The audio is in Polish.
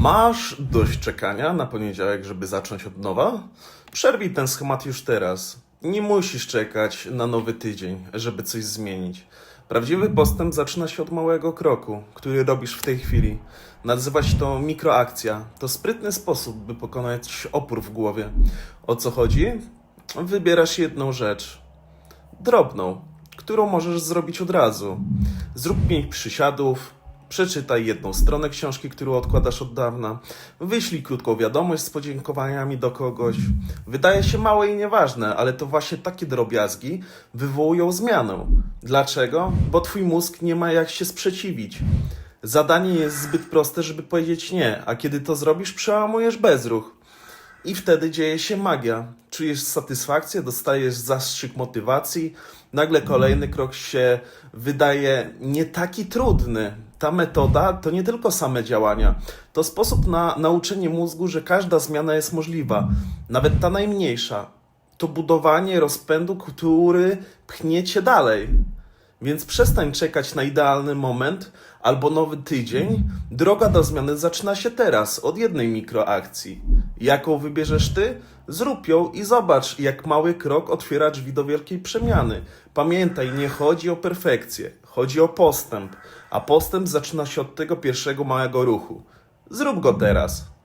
Masz dość czekania na poniedziałek, żeby zacząć od nowa? Przerwij ten schemat już teraz. Nie musisz czekać na nowy tydzień, żeby coś zmienić. Prawdziwy postęp zaczyna się od małego kroku, który robisz w tej chwili. Nazywa się to mikroakcja. To sprytny sposób, by pokonać opór w głowie. O co chodzi? Wybierasz jedną rzecz. Drobną, którą możesz zrobić od razu. Zrób pięć przysiadów, przeczytaj jedną stronę książki, którą odkładasz od dawna, wyślij krótką wiadomość z podziękowaniami do kogoś. Wydaje się małe i nieważne, ale to właśnie takie drobiazgi wywołują zmianę. Dlaczego? Bo twój mózg nie ma jak się sprzeciwić. Zadanie jest zbyt proste, żeby powiedzieć nie, a kiedy to zrobisz, przełamujesz bezruch. I wtedy dzieje się magia. Czujesz satysfakcję, dostajesz zastrzyk motywacji, nagle kolejny krok się wydaje nie taki trudny. Ta metoda to nie tylko same działania, to sposób na nauczenie mózgu, że każda zmiana jest możliwa, nawet ta najmniejsza. To budowanie rozpędu, który pchnie cię dalej. Więc przestań czekać na idealny moment albo nowy tydzień. Droga do zmiany zaczyna się teraz, od jednej mikroakcji. Jaką wybierzesz ty? Zrób ją i zobacz, jak mały krok otwiera drzwi do wielkiej przemiany. Pamiętaj, nie chodzi o perfekcję, chodzi o postęp, a postęp zaczyna się od tego pierwszego małego ruchu. Zrób go teraz.